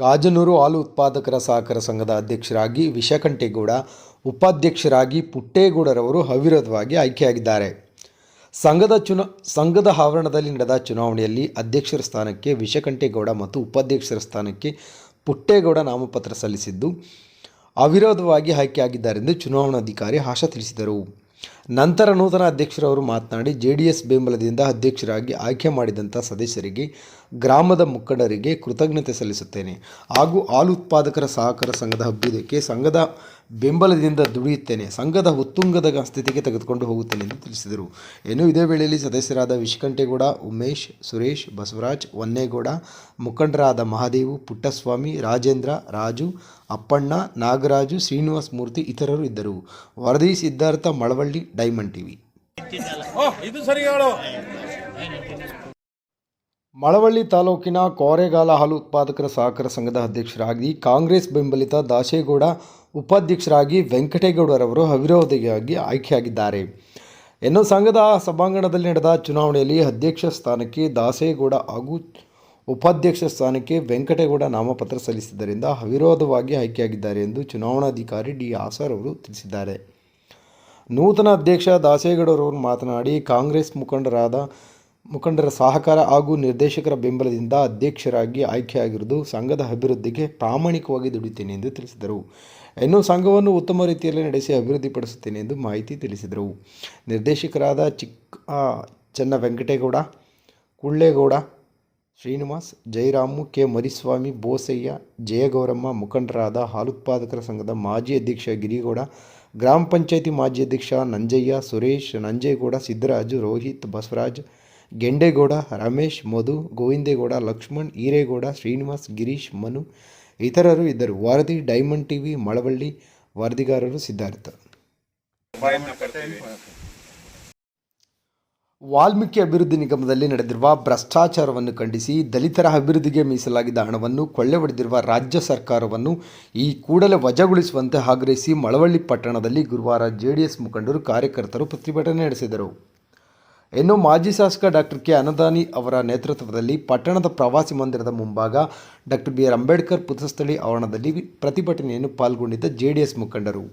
ಗಾಜನೂರು ಹಾಲು ಉತ್ಪಾದಕರ ಸಹಕಾರ ಸಂಘದ ಅಧ್ಯಕ್ಷರಾಗಿ ವಿಷಕಂಠೇಗೌಡ ಉಪಾಧ್ಯಕ್ಷರಾಗಿ ಪುಟ್ಟೇಗೌಡರವರು ಅವಿರೋಧವಾಗಿ ಆಯ್ಕೆಯಾಗಿದ್ದಾರೆ. ಸಂಘದ ಚುನಾ, ಸಂಘದ ಆವರಣದಲ್ಲಿ ನಡೆದ ಚುನಾವಣೆಯಲ್ಲಿ ಅಧ್ಯಕ್ಷರ ಸ್ಥಾನಕ್ಕೆ ವಿಷಕಂಠೇಗೌಡ ಮತ್ತು ಉಪಾಧ್ಯಕ್ಷರ ಸ್ಥಾನಕ್ಕೆ ಪುಟ್ಟೇಗೌಡ ನಾಮಪತ್ರ ಸಲ್ಲಿಸಿದ್ದು, ಅವಿರೋಧವಾಗಿ ಆಯ್ಕೆಯಾಗಿದ್ದಾರೆಂದು ಚುನಾವಣಾಧಿಕಾರಿ ಆಶಾ ತಿಳಿಸಿದರು. ನಂತರ ನೂತನ ಅಧ್ಯಕ್ಷರವರು ಮಾತನಾಡಿ ಜೆ ಡಿ ಎಸ್ ಬೆಂಬಲದಿಂದ ಅಧ್ಯಕ್ಷರಾಗಿ ಆಯ್ಕೆ ಮಾಡಿದಂಥ ಸದಸ್ಯರಿಗೆ, ಗ್ರಾಮದ ಮುಖಂಡರಿಗೆ ಕೃತಜ್ಞತೆ ಸಲ್ಲಿಸುತ್ತೇನೆ. ಹಾಗೂ ಹಾಲು ಉತ್ಪಾದಕರ ಸಹಕಾರ ಸಂಘದ ಅಭ್ಯುದಯಕ್ಕೆ ಸಂಘದ ಬೆಂಬಲದಿಂದ ದುಡಿಯುತ್ತೇನೆ. ಸಂಘದ ಉತ್ತುಂಗದ ಸ್ಥಿತಿಗೆ ತೆಗೆದುಕೊಂಡು ಹೋಗುತ್ತೇನೆ ಎಂದು ತಿಳಿಸಿದರು. ಇನ್ನು ಇದೇ ವೇಳೆಯಲ್ಲಿ ಸದಸ್ಯರಾದ ವಿಶ್ಕಂಠೇಗೌಡ, ಉಮೇಶ್, ಸುರೇಶ್, ಬಸವರಾಜ್, ಹೊನ್ನೇಗೌಡ, ಮುಖಂಡರಾದ ಮಹಾದೇವು, ಪುಟ್ಟಸ್ವಾಮಿ, ರಾಜೇಂದ್ರ, ರಾಜು, ಅಪ್ಪಣ್ಣ, ನಾಗರಾಜು, ಶ್ರೀನಿವಾಸ ಮೂರ್ತಿ ಇತರರು ಇದ್ದರು. ವರದಿ ಸಿದ್ಧಾರ್ಥ ಮಳವಳ್ಳಿ ಡೈಮಂಡ್ ಟಿವಿ. ಮಳವಳ್ಳಿ ತಾಲೂಕಿನ ಕೋರೆಗಾಲ ಹಾಲು ಉತ್ಪಾದಕರ ಸಹಕಾರ ಸಂಘದ ಅಧ್ಯಕ್ಷರಾಗಿ ಕಾಂಗ್ರೆಸ್ ಬೆಂಬಲಿತ ದಾಸೇಗೌಡ ಉಪಾಧ್ಯಕ್ಷರಾಗಿ ವೆಂಕಟೇಗೌಡರವರು ಅವಿರೋಧಿಯಾಗಿ ಆಯ್ಕೆಯಾಗಿದ್ದಾರೆ. ಇನ್ನು ಸಂಘದ ಸಭಾಂಗಣದಲ್ಲಿ ನಡೆದ ಚುನಾವಣೆಯಲ್ಲಿ ಅಧ್ಯಕ್ಷ ಸ್ಥಾನಕ್ಕೆ ದಾಸೇಗೌಡ ಹಾಗೂ ಉಪಾಧ್ಯಕ್ಷ ಸ್ಥಾನಕ್ಕೆ ವೆಂಕಟೇಗೌಡ ನಾಮಪತ್ರ ಸಲ್ಲಿಸಿದ್ದರಿಂದ ಅವಿರೋಧವಾಗಿ ಆಯ್ಕೆಯಾಗಿದ್ದಾರೆ ಎಂದು ಚುನಾವಣಾಧಿಕಾರಿ ಡಿ ಆಸಾರ್ ಅವರು ತಿಳಿಸಿದ್ದಾರೆ. ನೂತನ ಅಧ್ಯಕ್ಷ ದಾಸೇಗೌಡರವರು ಮಾತನಾಡಿ, ಕಾಂಗ್ರೆಸ್ ಮುಖಂಡರಾದ, ಮುಖಂಡರ ಸಹಕಾರ ಹಾಗೂ ನಿರ್ದೇಶಕರ ಬೆಂಬಲದಿಂದ ಅಧ್ಯಕ್ಷರಾಗಿ ಆಯ್ಕೆಯಾಗಿರುವುದು ಸಂಘದ ಅಭಿವೃದ್ಧಿಗೆ ಪ್ರಾಮಾಣಿಕವಾಗಿ ದುಡಿತೇನೆ ಎಂದು ತಿಳಿಸಿದರು. ಇನ್ನು ಸಂಘವನ್ನು ಉತ್ತಮ ರೀತಿಯಲ್ಲಿ ನಡೆಸಿ ಅಭಿವೃದ್ಧಿಪಡಿಸುತ್ತೇನೆ ಎಂದು ಮಾಹಿತಿ ತಿಳಿಸಿದರು. ನಿರ್ದೇಶಕರಾದ ಚಿಕ್ಕ ಚನ್ನ ವೆಂಕಟೇಗೌಡ ಕುಳ್ಳೇಗೌಡ, ಶ್ರೀನಿವಾಸ್ ಜಯರಾಮು ಕೆ. ಮರಿಸ್ವಾಮಿ, ಬೋಸಯ್ಯ, ಜಯಗೌರಮ್ಮ ಮುಖಂಡರಾದ ಹಾಲುತ್ಪಾದಕರ ಸಂಘದ ಮಾಜಿ ಅಧ್ಯಕ್ಷ ಗಿರಿಗೌಡ ಗ್ರಾಮ ಪಂಚಾಯಿತಿ ಮಾಜಿ ಅಧ್ಯಕ್ಷ ನಂಜಯ್ಯ, ಸುರೇಶ್, ನಂಜೇಗೌಡ, ಸಿದ್ದರಾಜು, ರೋಹಿತ್, ಬಸವರಾಜ್, ಗೆಂಡೇಗೌಡ, ರಮೇಶ್, ಮಧು, ಗೋವಿಂದೇಗೌಡ, ಲಕ್ಷ್ಮಣ್, ಈರೇಗೌಡ, ಶ್ರೀನಿವಾಸ್, ಗಿರೀಶ್, ಮನು ಇತರರು ಇದ್ದರು. ವರದಿ ಡೈಮಂಡ್ ಟಿವಿ, ಮಳವಳ್ಳಿ ವರದಿಗಾರರು ಸಿದ್ಧಾರ್ಥ. ವಾಲ್ಮೀಕಿ ಅಭಿವೃದ್ಧಿ ನಿಗಮದಲ್ಲಿ ನಡೆದಿರುವ ಭ್ರಷ್ಟಾಚಾರವನ್ನು ಖಂಡಿಸಿ ದಲಿತರ ಅಭಿವೃದ್ಧಿಗೆ ಮೀಸಲಾಗಿದ್ದ ಹಣವನ್ನು ಕೊಳ್ಳೆ ಹೊಡೆದಿರುವ ರಾಜ್ಯ ಸರ್ಕಾರವನ್ನು ಈ ಕೂಡಲೇ ವಜಾಗೊಳಿಸುವಂತೆ ಆಗ್ರಹಿಸಿ ಮಳವಳ್ಳಿ ಪಟ್ಟಣದಲ್ಲಿ ಗುರುವಾರ ಜೆಡಿಎಸ್ ಮುಖಂಡರು ಕಾರ್ಯಕರ್ತರು ಪ್ರತಿಭಟನೆ ನಡೆಸಿದರು. ಇನ್ನು ಮಾಜಿ ಶಾಸಕ ಡಾಕ್ಟರ್ ಕೆ ಅನದಾನಿ ಅವರ ನೇತೃತ್ವದಲ್ಲಿ ಪಟ್ಟಣದ ಪ್ರವಾಸಿ ಮಂದಿರದ ಮುಂಭಾಗ ಡಾಕ್ಟರ್ ಬಿ ಆರ್ ಅಂಬೇಡ್ಕರ್ ಪುತ್ರಸ್ಥಳಿ ಆವರಣದಲ್ಲಿ ಪ್ರತಿಭಟನೆಯನ್ನು ಪಾಲ್ಗೊಂಡಿದ್ದ ಜೆಡಿಎಸ್ ಮುಖಂಡರು.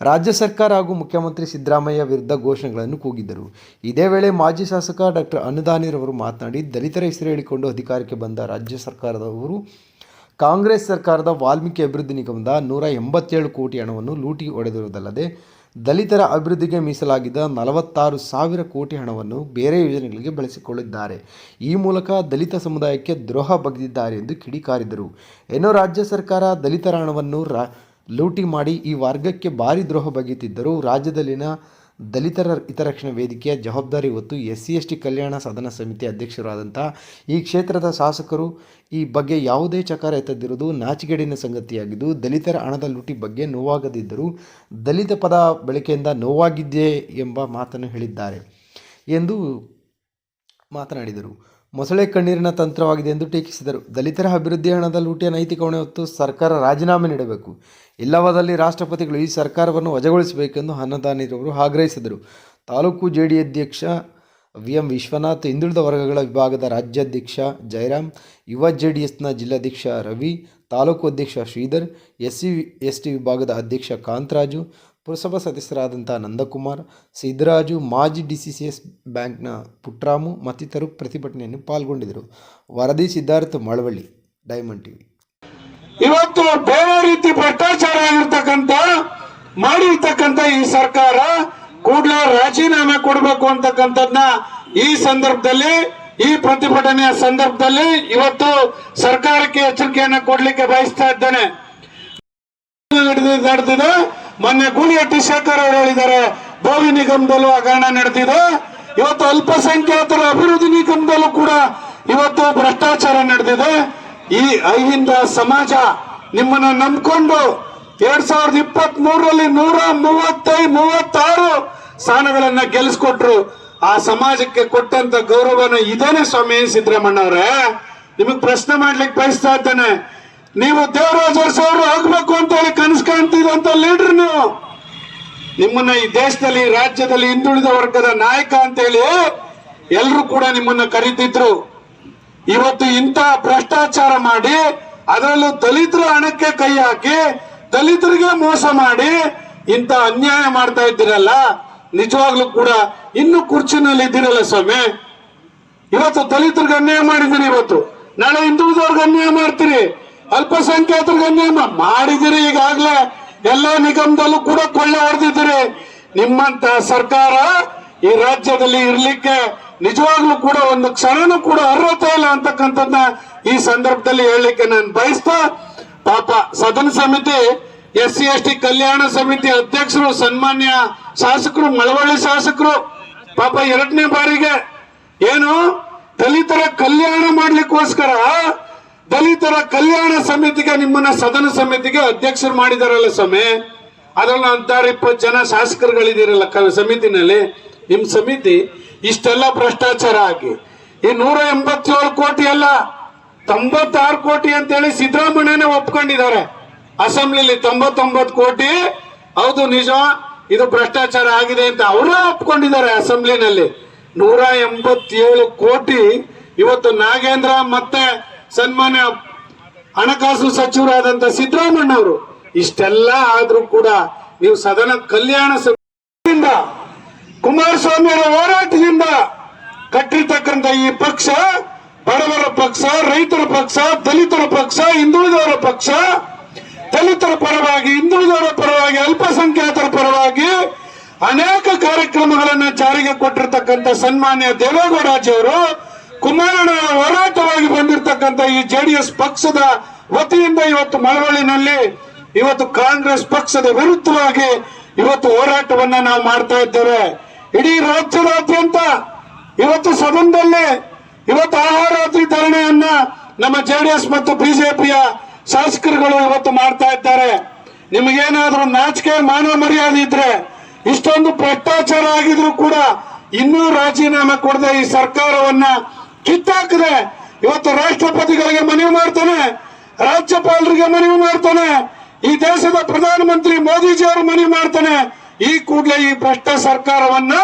ರಾಜ್ಯ ಸರ್ಕಾರ ಹಾಗೂ ಮುಖ್ಯಮಂತ್ರಿ ಸಿದ್ದರಾಮಯ್ಯ ವಿರುದ್ಧ ಘೋಷಣೆಗಳನ್ನು ಕೂಗಿದ್ದರು. ಇದೇ ವೇಳೆ ಮಾಜಿ ಶಾಸಕ ಡಾಕ್ಟರ್ ಅನುದಾನಿರವರು ಮಾತನಾಡಿ, ದಲಿತರ ಹೆಸರು ಹೇಳಿಕೊಂಡು ಅಧಿಕಾರಕ್ಕೆ ಬಂದ ರಾಜ್ಯ ಸರ್ಕಾರದವರು ಕಾಂಗ್ರೆಸ್ ಸರ್ಕಾರದ ವಾಲ್ಮೀಕಿ ಅಭಿವೃದ್ಧಿ ನಿಗಮದ ನೂರ ಎಂಬತ್ತೇಳು ಕೋಟಿ ಹಣವನ್ನು ಲೂಟಿ ಹೊಡೆದಿರುವುದಲ್ಲದೆ ದಲಿತರ ಅಭಿವೃದ್ಧಿಗೆ ಮೀಸಲಾಗಿದ್ದ ನಲವತ್ತಾರು ಸಾವಿರ ಕೋಟಿ ಹಣವನ್ನು ಬೇರೆ ಯೋಜನೆಗಳಿಗೆ ಬಳಸಿಕೊಳ್ಳಿದ್ದಾರೆ ಈ ಮೂಲಕ ದಲಿತ ಸಮುದಾಯಕ್ಕೆ ದ್ರೋಹ ಬಗೆದಿದ್ದಾರೆ ಎಂದು ಕಿಡಿಕಾರಿದರು. ಏನೋ ರಾಜ್ಯ ಸರ್ಕಾರ ದಲಿತರ ಹಣವನ್ನು ರಾ ಲೂಟಿ ಮಾಡಿ ಈ ವರ್ಗಕ್ಕೆ ಭಾರಿ ದ್ರೋಹ ಬಗೆಯುತ್ತಿದ್ದರೂ ರಾಜ್ಯದಲ್ಲಿನ ದಲಿತರ ಹಿತರಕ್ಷಣಾ ವೇದಿಕೆಯ ಜವಾಬ್ದಾರಿ ಹೊತ್ತು ಎಸ್ ಸಿ ಎಸ್ ಟಿ ಕಲ್ಯಾಣ ಸದನ ಸಮಿತಿ ಅಧ್ಯಕ್ಷರಾದಂಥ ಈ ಕ್ಷೇತ್ರದ ಶಾಸಕರು ಈ ಬಗ್ಗೆ ಯಾವುದೇ ಚಕಾರ ಎತ್ತದಿರುವುದು ನಾಚಿಗೇಡಿನ ಸಂಗತಿಯಾಗಿದ್ದು, ದಲಿತರ ಹಣದ ಲೂಟಿ ಬಗ್ಗೆ ನೋವಾಗದಿದ್ದರೂ ದಲಿತ ಪದ ಬಳಕೆಯಿಂದ ನೋವಾಗಿದ್ದೇ ಎಂಬ ಮಾತನ್ನು ಹೇಳಿದ್ದಾರೆ ಎಂದು ಮಾತನಾಡಿದರು. ಮೊಸಳೆ ಕಣ್ಣೀರಿನ ತಂತ್ರವಾಗಿದೆ ಎಂದು ಟೀಕಿಸಿದರು. ದಲಿತರ ಅಭಿವೃದ್ಧಿ ಹಣದ ಲೂಟಿಯ ನೈತಿಕ ಹೊಣೆ ಹೊತ್ತು ಸರ್ಕಾರ ರಾಜೀನಾಮೆ ನೀಡಬೇಕು. ಇಲ್ಲವಾದಲ್ಲಿ ರಾಷ್ಟ್ರಪತಿಗಳು ಈ ಸರ್ಕಾರವನ್ನು ವಜಾಗೊಳಿಸಬೇಕೆಂದು ಅನ್ನದಾನಿರವರು ಆಗ್ರಹಿಸಿದರು. ತಾಲೂಕು ಜೆ ಡಿ ಅಧ್ಯಕ್ಷ ವಿ ಎಂ ವಿಶ್ವನಾಥ್, ಹಿಂದುಳಿದ ವರ್ಗಗಳ ವಿಭಾಗದ ರಾಜ್ಯಾಧ್ಯಕ್ಷ ಜಯರಾಮ್ ಯುವ ಜೆ ಡಿ ಎಸ್ನ ಜಿಲ್ಲಾಧ್ಯಕ್ಷ ರವಿ, ತಾಲೂಕು ಅಧ್ಯಕ್ಷ Shridhar S C S T ವಿಭಾಗದ ಅಧ್ಯಕ್ಷ ಕಾಂತರಾಜು ಪುರಸಭಾ ಸದಸ್ಯರಾದಂಥ ನಂದಕುಮಾರ್, ಸಿದ್ದರಾಜು, ಮಾಜಿ ಡಿ ಸಿ ಸಿ ಎಸ್ ಬ್ಯಾಂಕ್ನ ಪುಟ್ರಾಮು ಮತ್ತಿತರರು ಪ್ರತಿಭಟನೆಯನ್ನು ಪಾಲ್ಗೊಂಡಿದ್ದರು. ವರದಿ ಸಿದ್ಧಾರ್ಥ ಮಳವಳ್ಳಿ, ಡೈಮಂಡ್ ಟಿವಿ. ಇವತ್ತು ಬೇರೆ ರೀತಿ ಭ್ರಷ್ಟಾಚಾರ ಆಗಿರ್ತಕ್ಕಂಥ, ಮಾಡಿರ್ತಕ್ಕಂಥ ಈ ಸರ್ಕಾರ ಕೂಡಲೇ ರಾಜೀನಾಮೆ ಕೊಡಬೇಕು ಅಂತಕ್ಕಂಥದ್ನ ಈ ಸಂದರ್ಭದಲ್ಲಿ, ಈ ಪ್ರತಿಭಟನೆಯ ಸಂದರ್ಭದಲ್ಲಿ ಇವತ್ತು ಸರ್ಕಾರಕ್ಕೆ ಎಚ್ಚರಿಕೆಯನ್ನು ಕೊಡ್ಲಿಕ್ಕೆ ಬಯಸ್ತಾ ಇದ್ದೇನೆ. ನಡೆದಿದೆ. ಮೊನ್ನೆ ಗೂಳಿಹಟ್ಟಿ ಶೇಖರ್ ಅವರು ಹೇಳಿದ್ದಾರೆ ಬೋವಿ ನಿಗಮದಲ್ಲೂ ಹಗರಣ ನಡೆದಿದೆ. ಇವತ್ತು ಅಲ್ಪಸಂಖ್ಯಾತರ ಅಭಿವೃದ್ಧಿ ನಿಗಮದಲ್ಲೂ ಕೂಡ ಇವತ್ತು ಭ್ರಷ್ಟಾಚಾರ ನಡೆದಿದೆ. ಈ ಅಹಿಂದ ಸಮಾಜ ನಿಮ್ಮನ್ನ ನಂಬಿಕೊಂಡು ಎರಡ್ ಸಾವಿರದ ಇಪ್ಪತ್ತ್ ಮೂರರಲ್ಲಿ ನೂರ ಮೂವತ್ತೈದು ಮೂವತ್ತಾರು ಸ್ಥಾನಗಳನ್ನ ಗೆಲ್ಲಿಸ್ಕೊಟ್ರು. ಆ ಸಮಾಜಕ್ಕೆ ಕೊಟ್ಟಂತ ಗೌರವನ ಇದೇನೆ ಸ್ವಾಮಿ ಸಿದ್ದರಾಮಣ್ಣವ್ರೆ ನಿಮಗ್ ಪ್ರಶ್ನೆ ಮಾಡ್ಲಿಕ್ಕೆ ಬಯಸ್ತಾ ಇದ್ದೇನೆ. ನೀವು ದೇವರಾಜ್ ಆಗ್ಬೇಕು ಅಂತ ಹೇಳಿ ಕನಸು ಕಾಣ್ತಿದ್ದಂತ ಲೀಡರ್ ನೀವು ನಿಮ್ಮನ್ನ ಈ ದೇಶದಲ್ಲಿ ರಾಜ್ಯದಲ್ಲಿ ಹಿಂದುಳಿದ ವರ್ಗದ ನಾಯಕ ಅಂತ ಹೇಳಿ ಎಲ್ಲರೂ ಕೂಡ ನಿಮ್ಮನ್ನ ಕರೀತಿದ್ರು. ಇವತ್ತು ಇಂಥ ಭ್ರಷ್ಟಾಚಾರ ಮಾಡಿ, ಅದರಲ್ಲೂ ದಲಿತರ ಹಣಕ್ಕೆ ಕೈ ಹಾಕಿ, ದಲಿತರಿಗೆ ಮೋಸ ಮಾಡಿ ಇಂಥ ಅನ್ಯಾಯ ಮಾಡ್ತಾ ಇದ್ದೀರಲ್ಲ, ನಿಜವಾಗ್ಲೂ ಕೂಡ ಇನ್ನು ಕುರ್ಚಿನಲ್ಲಿ ಇದ್ದೀರಲ್ಲ ಸ್ವಾಮಿ? ಇವತ್ತು ದಲಿತರಿಗೆ ಅನ್ಯಾಯ ಮಾಡಿದ್ದೀರಿ ಇವತ್ತು. ನಾಳೆ ಹಿಂದುಳಿದವ್ರಿಗೆ ಅನ್ಯಾಯ ಮಾಡ್ತೀರಿ. ಅಲ್ಪಸಂಖ್ಯಾತರಿಗೆ ಅನ್ಯಾಯ ಮಾ- ಮಾಡಿದಿರಿ ಈಗಾಗಲೇ ಎಲ್ಲ ನಿಗಮದಲ್ಲೂ ಕೂಡ ಕೊಳ್ಳೆ ಹೊಡೆದಿದ್ದೀರಿ. ನಿಮ್ಮಂತ ಸರ್ಕಾರ ಈ ರಾಜ್ಯದಲ್ಲಿ ಇರಲಿಕ್ಕೆ ನಿಜವಾಗ್ಲೂ ಕೂಡ ಒಂದು ಕ್ಷಣನೂ ಕೂಡ ಅರ್ಹತೆ ಇಲ್ಲ ಅಂತಕ್ಕಂಥದ್ನ ಈ ಸಂದರ್ಭದಲ್ಲಿ ಹೇಳಲಿಕ್ಕೆ ನಾನು ಬಯಸ್ತಾ, ಪಾಪ ಸದನ ಸಮಿತಿ ಎಸ್ ಸಿ ಎಸ್ ಟಿ ಕಲ್ಯಾಣ ಸಮಿತಿ ಅಧ್ಯಕ್ಷರು, ಸನ್ಮಾನ್ಯ ಶಾಸಕರು, ಮಳವಳ್ಳಿ ಶಾಸಕರು, ಪಾಪ ಎರಡನೇ ಬಾರಿಗೆ ಏನು ದಲಿತರ ಕಲ್ಯಾಣ ಮಾಡ್ಲಿಕ್ಕೋಸ್ಕರ ದಲಿತರ ಕಲ್ಯಾಣ ಸಮಿತಿಗೆ, ನಿಮ್ಮನ್ನ ಸದನ ಸಮಿತಿಗೆ ಅಧ್ಯಕ್ಷರು ಮಾಡಿದಾರಲ್ಲ ಸ್ವಾಮಿ? ಅದ್ರಲ್ಲಿ ಅಂತಾರ ಇಪ್ಪತ್ತು ಜನ ಶಾಸಕರುಗಳಿದ್ದೀರಲ್ಲ ಸಮಿತಿನಲ್ಲಿ. ನಿಮ್ಮ ಸಮಿತಿ ಇಷ್ಟೆಲ್ಲ ಭ್ರಷ್ಟಾಚಾರ ಆಗಿ. ಈ ನೂರ ಎಂಬತ್ತೇಳು ಕೋಟಿ ಅಲ್ಲ, ತೊಂಬತ್ತಾರು ಕೋಟಿ ಅಂತೇಳಿ ಸಿದ್ದರಾಮಯ್ಯನೇ ಒಪ್ಕೊಂಡಿದ್ದಾರೆ. ಅಸೆಂಬ್ಲಿಲಿ ತೊಂಬತ್ತೊಂಬತ್ತು ಕೋಟಿ, ಹೌದು, ನಿಜ, ಇದು ಭ್ರಷ್ಟಾಚಾರ ಆಗಿದೆ ಅಂತ ಅವರೇ ಒಪ್ಕೊಂಡಿದ್ದಾರೆ ಅಸೆಂಬ್ಲಿನಲ್ಲಿ. ನೂರ ಎಂಬತ್ತೇಳು ಕೋಟಿ ಇವತ್ತು ನಾಗೇಂದ್ರ ಮತ್ತೆ ಸನ್ಮಾನ್ಯ ಹಣಕಾಸು ಸಚಿವರಾದಂತ ಸಿದ್ದರಾಮಣ್ಣವರು ಇಷ್ಟೆಲ್ಲ ಆದ್ರೂ ಕೂಡ ನೀವು ಸದನ ಕಲ್ಯಾಣ ಕುಮಾರಸ್ವಾಮಿ ಅವರ ಹೋರಾಟದಿಂದ ಕಟ್ಟಿರ್ತಕ್ಕಂಥ ಈ ಪಕ್ಷ, ಬಡವರ ಪಕ್ಷ, ರೈತರ ಪಕ್ಷ, ದಲಿತರ ಪಕ್ಷ, ಹಿಂದುಳಿದವರ ಪಕ್ಷ, ದಲಿತರ ಪರವಾಗಿ, ಹಿಂದುಳಿದವರ ಪರವಾಗಿ, ಅಲ್ಪಸಂಖ್ಯಾತರ ಪರವಾಗಿ ಅನೇಕ ಕಾರ್ಯಕ್ರಮಗಳನ್ನ ಜಾರಿಗೆ ಕೊಟ್ಟಿರ್ತಕ್ಕಂಥ ಸನ್ಮಾನ್ಯ ದೇವೇಗೌಡಾಜಿಯವರು ಕುಮಾರಣ್ಣ ಹೋರಾಟವಾಗಿ ಬಂದಿರತಕ್ಕಂತ ಈ ಜೆಡಿಎಸ್ ಪಕ್ಷದ ವತಿಯಿಂದ ಇವತ್ತು ಮಳವಳ್ಳಿನಲ್ಲಿ ಇವತ್ತು ಕಾಂಗ್ರೆಸ್ ಪಕ್ಷದ ವಿರುದ್ಧವಾಗಿ ಇವತ್ತು ಹೋರಾಟವನ್ನ ನಾವು ಮಾಡ್ತಾ ಇದ್ದೇವೆ. ಇಡೀ ರಾಜ್ಯದಾದ್ಯಂತ ಇವತ್ತು ಸದನದಲ್ಲಿ ಇವತ್ತು ಆಹಾರಾತ್ರಿ ಧರಣಿಯನ್ನ ನಮ್ಮ ಜೆಡಿಎಸ್ ಮತ್ತು ಬಿಜೆಪಿಯ ಶಾಸಕರುಗಳು ಇವತ್ತು ಮಾಡ್ತಾ ಇದ್ದಾರೆ. ನಿಮಗೇನಾದ್ರೂ ನಾಚಿಕೆ ಮಾನವ ಮರ್ಯಾದೆ ಇದ್ರೆ ಇಷ್ಟೊಂದು ಭ್ರಷ್ಟಾಚಾರ ಆಗಿದ್ರು ಕೂಡ ಇನ್ನೂ ರಾಜೀನಾಮೆ ಕೊಡದೆ ಈ ಸರ್ಕಾರವನ್ನ ಕಿತ್ತಾಕದೆ ಇವತ್ತು ರಾಷ್ಟ್ರಪತಿಗಳಿಗೆ ಮನವಿ ಮಾಡ್ತಾನೆ, ರಾಜ್ಯಪಾಲರಿಗೆ ಮನವಿ ಮಾಡ್ತಾನೆ, ಈ ದೇಶದ ಪ್ರಧಾನಮಂತ್ರಿ ಮೋದಿಜಿ ಅವರು ಮನವಿ ಮಾಡ್ತಾನೆ. ಈ ಕೂಡಲೇ ಈ ಭ್ರಷ್ಟ ಸರ್ಕಾರವನ್ನ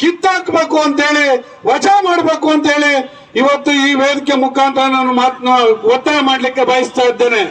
ಕಿತ್ತಾಕ್ಬೇಕು ಅಂತೇಳಿ, ವಜಾ ಮಾಡಬೇಕು ಅಂತೇಳಿ ಇವತ್ತು ಈ ವೇದಿಕೆ ಮುಖಾಂತರ ನಾನು ಮಾತನ್ನ ಒತ್ತಾಯ ಮಾಡಲಿಕ್ಕೆ ಬಯಸ್ತಾ ಇದ್ದೇನೆ.